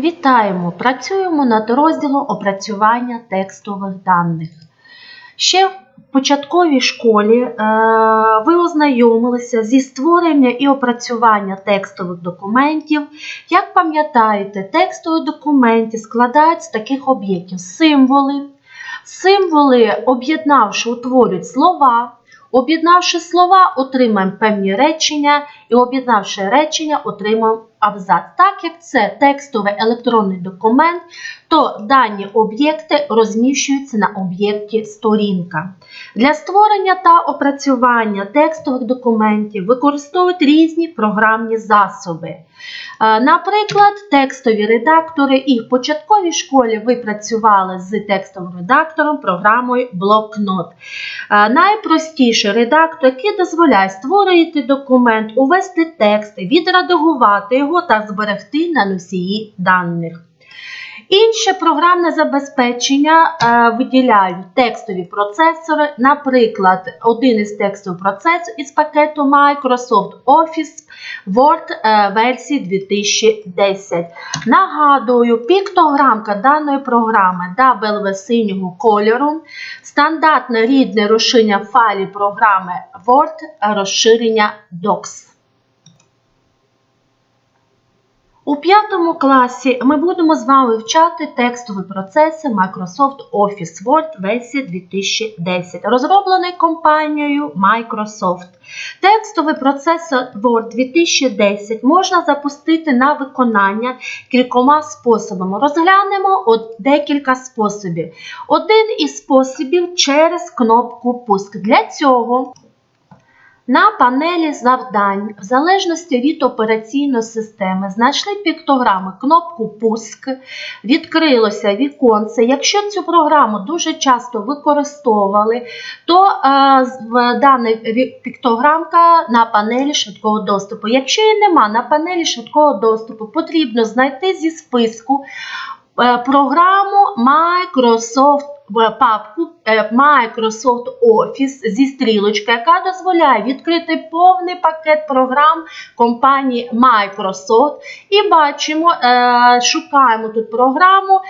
Вітаємо! Працюємо над розділом опрацювання текстових даних. Ще в початковій школі е, ви ознайомилися зі створення і опрацювання текстових документів. Як пам'ятаєте, текстові документи складаються з таких об'єктів: символи. Символи, об'єднавши, утворюють слова. Об'єднавши слова, отримаємо певні речення, і об'єднавши речення, отримаємо абзац. Так як це текстовий електронний документ, то дані об'єкти розміщуються на об'єкті сторінка. Для створення та опрацювання текстових документів використовують різні програмні засоби. Е, Наприклад, текстові редактори і в початковій школі ви працювали з текстовим редактором програмою Блокнот. Е, Найпростіший редактор, який дозволяє створити документ, увести тексти, відредагувати його та зберегти на носії даних. Інше програмне забезпечення е, виділяють текстові процесори, наприклад, один із текстових процесорів із пакету Microsoft Office Word е, версії 2010. Нагадую, піктограмка даної програми W синього кольору, стандартне рідне розширення файлів програми Word, розширення Docs. У п'ятому класі ми будемо з вами вивчати текстові процеси Microsoft Office Word версії 2010, розроблений компанією Microsoft. Текстовий процесор Word 2010 можна запустити на виконання кількома способами. Розглянемо от декілька способів. Один із способів через кнопку Пуск. Для цього на панелі завдань, в залежності від операційної системи, знайшли піктограми кнопку Пуск, відкрилося віконце. Якщо цю програму дуже часто використовували, то е, дана піктограмка на панелі швидкого доступу. Якщо її нема на панелі швидкого доступу, потрібно знайти зі списку програму Microsoft папку е, Microsoft Office зі стрілочкою, яка дозволяє відкрити повний пакет програм компанії Microsoft. І бачимо, е, шукаємо тут програму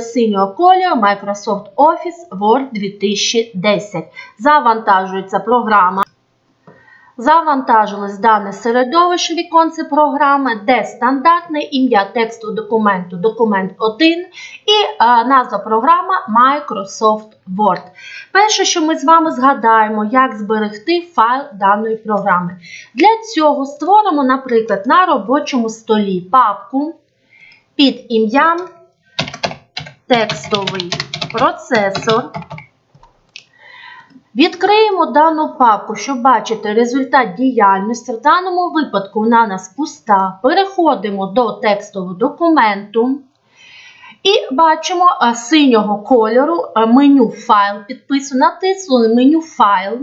синього кольору Microsoft Office Word 2010. Завантажується програма. Завантажилось дане середовище віконце програми, де стандартне ім'я тексту документу документ 1 і е, назва програми Microsoft Word. Перше, що ми з вами згадаємо, як зберегти файл даної програми. Для цього створимо, наприклад, на робочому столі папку під ім'ям текстовий процесор. Відкриємо дану папку, щоб бачити результат діяльності. В даному випадку вона у нас пуста. Переходимо до текстового документу. І бачимо а, синього кольору а, меню файл підписано. Натиснули меню файл.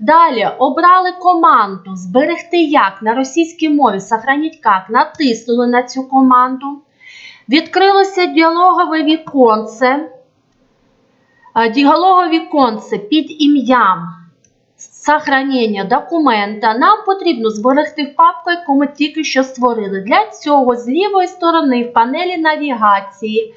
Далі обрали команду Зберегти як на російській мові сохраніть як. Натиснули на цю команду. Відкрилося діалогове віконце. Діалогове віконце під ім'ям сохранення документа нам потрібно зберегти папку, яку ми тільки що створили. Для цього з лівої сторони в панелі навігації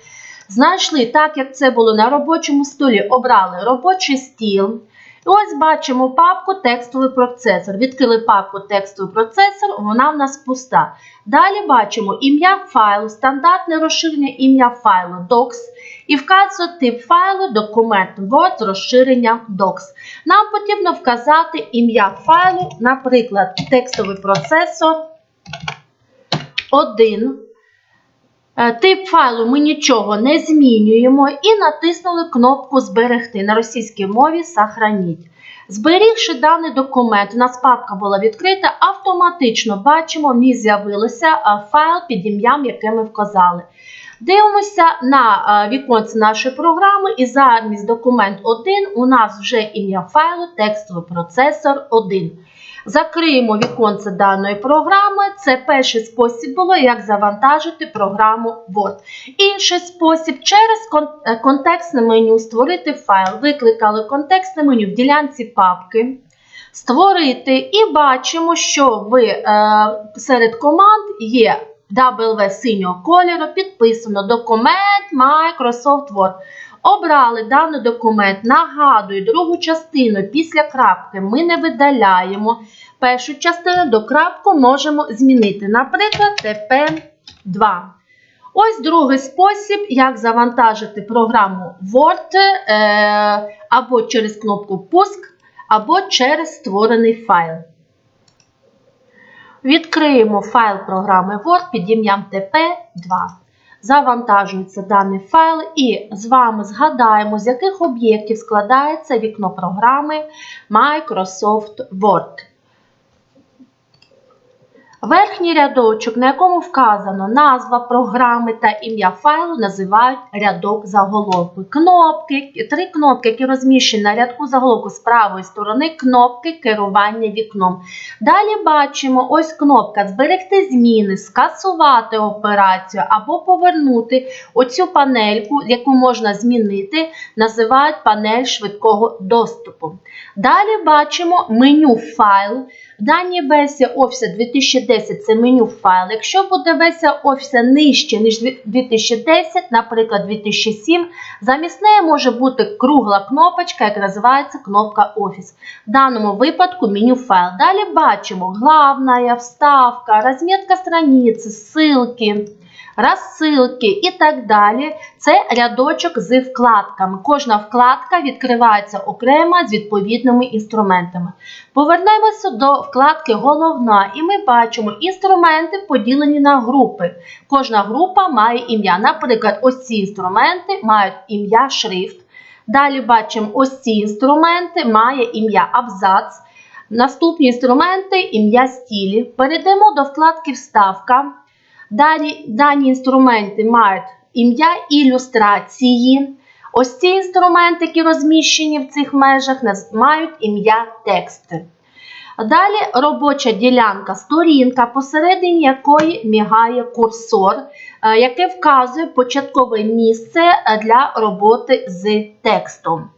знайшли, так як це було на робочому столі, обрали робочий стіл. І ось бачимо папку текстовий процесор. Відкрили папку текстовий процесор, вона в нас пуста. Далі бачимо ім'я файлу, стандартне розширення ім'я файлу docs і вказує тип файлу документ Word з docs. Нам потрібно вказати ім'я файлу, наприклад, текстовий процесор 1. Е, Тип файлу ми нічого не змінюємо і натиснули кнопку Зберегти на російській мові Сохраніть. Зберігши даний документ, у нас папка була відкрита, автоматично бачимо, в ній з'явився е, файл під ім'ям, яке ми вказали. Дивимося на е, віконце нашої програми, і замість документ 1 у нас вже ім'я файлу текстовий процесор 1. Закриємо віконце даної програми. Це перший спосіб було, як завантажити програму Word. Інший спосіб через е, контекстне меню створити файл. Викликали контекстне меню в ділянці папки. Створити і бачимо, що ви, е, серед команд є W синього кольору підписано документ Microsoft Word. Обрали даний документ. Нагадую, другу частину після крапки ми не видаляємо. Першу частину до крапку можемо змінити. Наприклад, TP2. Ось другий спосіб, як завантажити програму Word е, або через кнопку Пуск, або через створений файл. Відкриємо файл програми Word під ім'ям TP2. Завантажується даний файл і з вами згадаємо, з яких об'єктів складається вікно програми Microsoft Word. Верхній рядочок, на якому вказано назва програми та ім'я файлу, називають рядок заголовку. Кнопки, три кнопки, які розміщені на рядку заголовку з правої сторони, кнопки керування вікном. Далі бачимо ось кнопка Зберегти зміни, скасувати операцію або повернути оцю панельку, яку можна змінити, називають панель швидкого доступу. Далі бачимо меню файл. В версія Office 2010 це меню файл. Якщо буде версія Office нижче, ніж 2010, наприклад, 2007, замість неї може бути кругла кнопочка, яка називається кнопка Office. В даному випадку меню файл. Далі бачимо главна, вставка, розмітка страниці, ссылки. Розсилки і так далі. Це рядочок з вкладками. Кожна вкладка відкривається окремо з відповідними інструментами. Повернемося до вкладки Головна, і ми бачимо інструменти поділені на групи. Кожна група має ім'я. Наприклад, ось ці інструменти мають ім'я шрифт. Далі бачимо ось ці інструменти має ім'я абзац. Наступні інструменти ім'я стілі. Перейдемо до вкладки Вставка. Далі дані інструменти мають ім'я ілюстрації. Ось ці інструменти, які розміщені в цих межах, мають ім'я тексти. Далі робоча ділянка, сторінка, посередині якої мігає курсор, яке вказує початкове місце для роботи з текстом.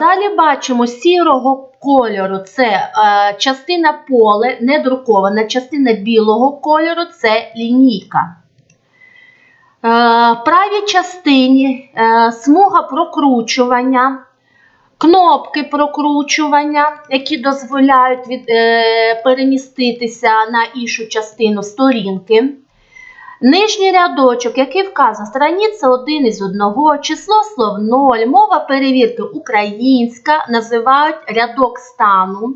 Далі бачимо сірого кольору це частина поле, не друкована, частина білого кольору це лінійка. В правій частині смуга прокручування, кнопки прокручування, які дозволяють від, переміститися на іншу частину сторінки. Нижній рядочок, який вказує страниця 1 із 1, число слов 0, мова перевірки українська, називають рядок стану.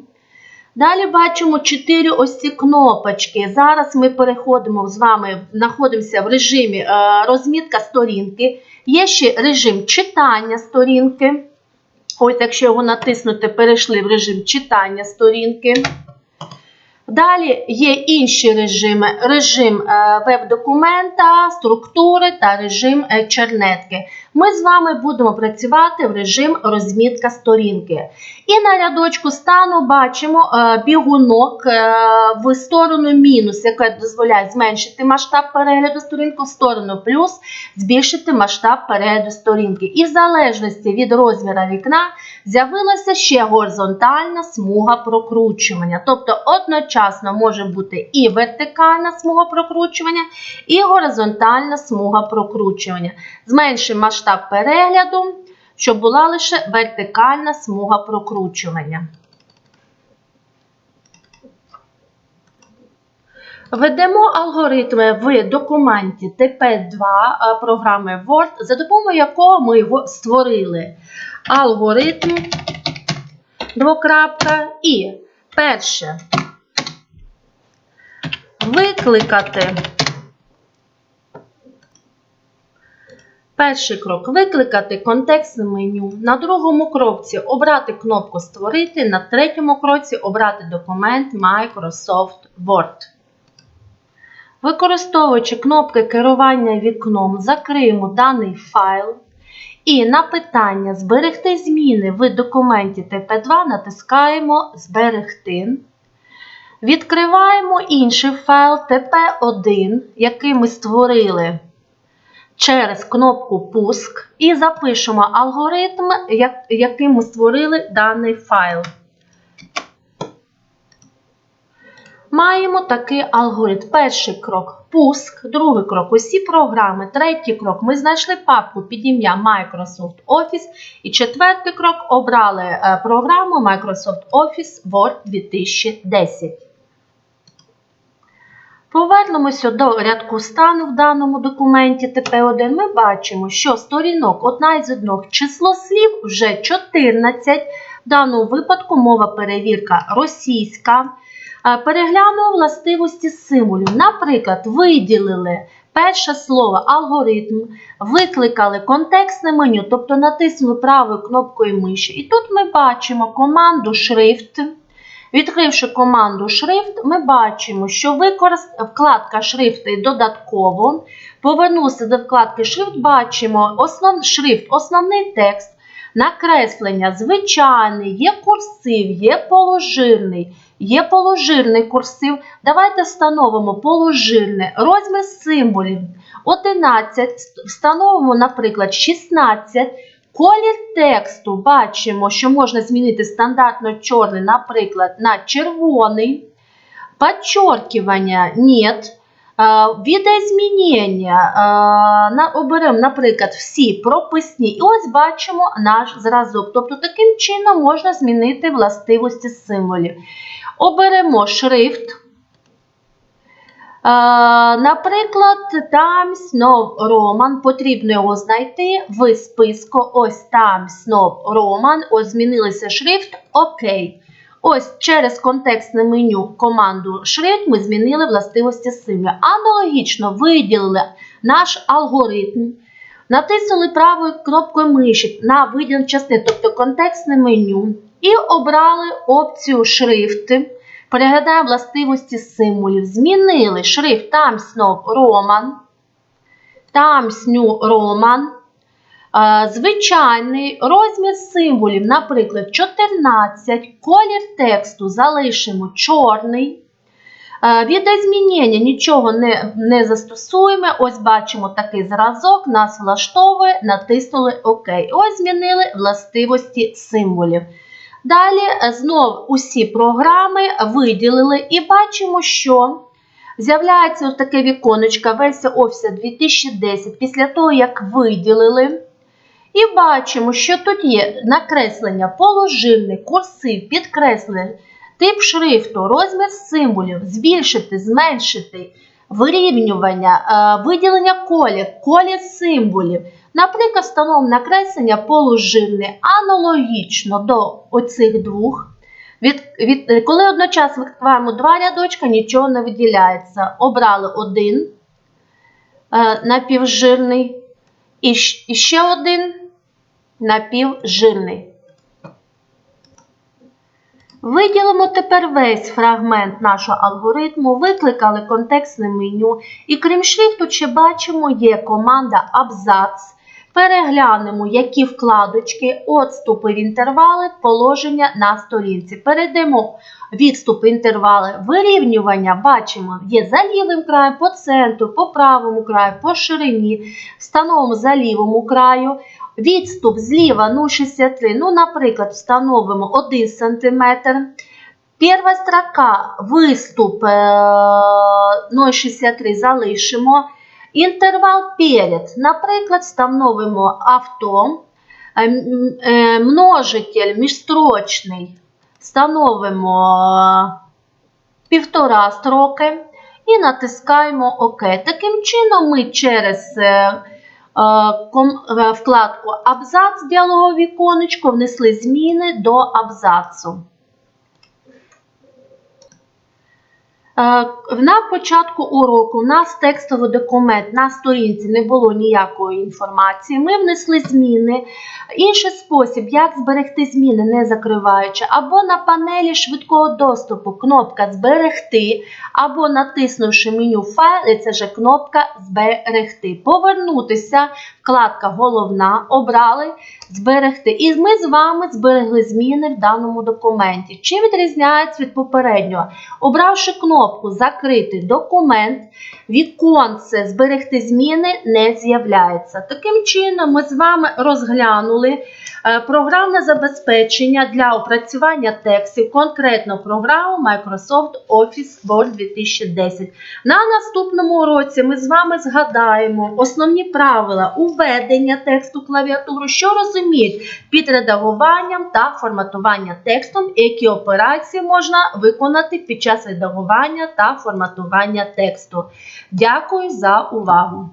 Далі бачимо 4 ось ці кнопочки. Зараз ми переходимо з вами, знаходимося в режимі е, розмітка сторінки. Є ще режим читання сторінки. Ось, якщо його натиснути, перейшли в режим читання сторінки. Далі є інші режими: режим веб-документа, структури та режим е, чернетки. Ми з вами будемо працювати в режим розмітка сторінки. І на рядочку стану бачимо е, бігунок е, в сторону мінус, яка дозволяє зменшити масштаб перегляду сторінки, в сторону плюс збільшити масштаб перегляду сторінки. І в залежності від розміру вікна з'явилася ще горизонтальна смуга прокручування. Тобто одночасно може бути і вертикальна смуга прокручування, і горизонтальна смуга прокручування. Зменшимо масштаб перегляду, щоб була лише вертикальна смуга прокручування. Ведемо алгоритми в документі TP2 програми Word, за допомогою якого ми його створили. Алгоритм, двокрапка і перше викликати. Перший крок викликати контекстне меню. На другому кроці обрати кнопку Створити. На третьому кроці обрати документ Microsoft Word. Використовуючи кнопки керування вікном, закриємо даний файл. І на питання Зберегти зміни в документі TP2 натискаємо Зберегти. Відкриваємо інший файл TP1, який ми створили через кнопку Пуск і запишемо алгоритм, яким ми створили даний файл. Маємо такий алгоритм. Перший крок пуск, другий крок усі програми, третій крок ми знайшли папку під ім'я Microsoft Office. І четвертий крок обрали е, програму Microsoft Office Word 2010. Повернемося до рядку стану в даному документі ТП1. Ми бачимо, що сторінок одна із одних число слів вже 14. В даному випадку мова перевірка російська. Е, Переглянули властивості символів. Наприклад, виділили перше слово алгоритм, викликали контекстне меню, тобто натиснули правою кнопкою миші. І тут ми бачимо команду шрифт. Відкривши команду шрифт, ми бачимо, що використ... вкладка шрифти додатково. Повернувся до вкладки шрифт, бачимо основ... шрифт, основний текст, накреслення звичайний, є курсив, є положирний, є положирний курсив. Давайте встановимо положирне, розмір символів 11, встановимо, наприклад, 16. Колір тексту бачимо, що можна змінити стандартно чорний, наприклад, на червоний. Подчеркивання нет. Відеозмінення оберемо, наприклад, всі прописні. І ось бачимо наш зразок. Тобто, таким чином можна змінити властивості символів. Оберемо шрифт. Е, Наприклад, Times New Roman, потрібно його знайти в списку. Ось Times New Roman, ось змінилися шрифт, окей. Ось через контекстне меню команду шрифт ми змінили властивості символів. Аналогічно виділили наш алгоритм, натиснули правою кнопкою миші на виділену частину, тобто контекстне меню, і обрали опцію шрифти. Переглядаємо властивості символів. Змінили шрифт New Roman, Times New Е, Звичайний розмір символів, наприклад, 14, колір тексту залишимо чорний. Е, Відозмінення нічого не, не застосуємо. Ось бачимо такий зразок, нас влаштовує, натиснули ОК. Ось змінили властивості символів. Далі знов усі програми виділили і бачимо, що з'являється ось таке віконечко версія Office 2010 після того, як виділили. І бачимо, що тут є накреслення, положильний, курсив, підкреслення, тип шрифту, розмір символів, збільшити, зменшити, вирівнювання, е, виділення колір, колір символів. Наприклад, встановимо накреслення положильне аналогічно до оцих двох. Від, від, коли одночасно відкриваємо два рядочка, нічого не виділяється. Обрали один е, напівжирний і, і ще один напівжирний. Виділимо тепер весь фрагмент нашого алгоритму, викликали контекстне меню, і крім шрифту, ще бачимо, є команда абзац. Переглянемо, які вкладочки, отступи в інтервали, положення на сторінці. Перейдемо відступ інтервали, вирівнювання, бачимо, є за лівим краєм, по центру, по правому краю, по ширині. Встановимо за лівому краю. Відступ зліва 0,63, ну, наприклад, встановимо 1 см. Перша строка, виступ е, 0,63 залишимо. Інтервал перед, наприклад, встановимо авто, Е, м, е, множитель міжстрочний, встановимо півтора строки і натискаємо ОК. Таким чином ми через е, е, е, вкладку Абзац діалогове віконечко внесли зміни до абзацу. Е, На початку уроку у нас текстовий документ на сторінці не було ніякої інформації. Ми внесли зміни. Інший спосіб, як зберегти зміни, не закриваючи, або на панелі швидкого доступу кнопка Зберегти, або натиснувши меню Файл, і це ж кнопка Зберегти. Повернутися, вкладка Головна, обрали Зберегти. І ми з вами зберегли зміни в даному документі. Чим відрізняється від попереднього? Обравши кнопку Закрити документ, віконце Зберегти зміни не з'являється. Таким чином, ми з вами розглянули е, програмне забезпечення для опрацювання текстів, конкретно програму Microsoft Office Word 2010. На наступному уроці ми з вами згадаємо основні правила уведення тексту клавіатуру, що розуміють під редагуванням та форматування текстом, які операції можна виконати під час редагування та форматування тексту. Дякую за увагу!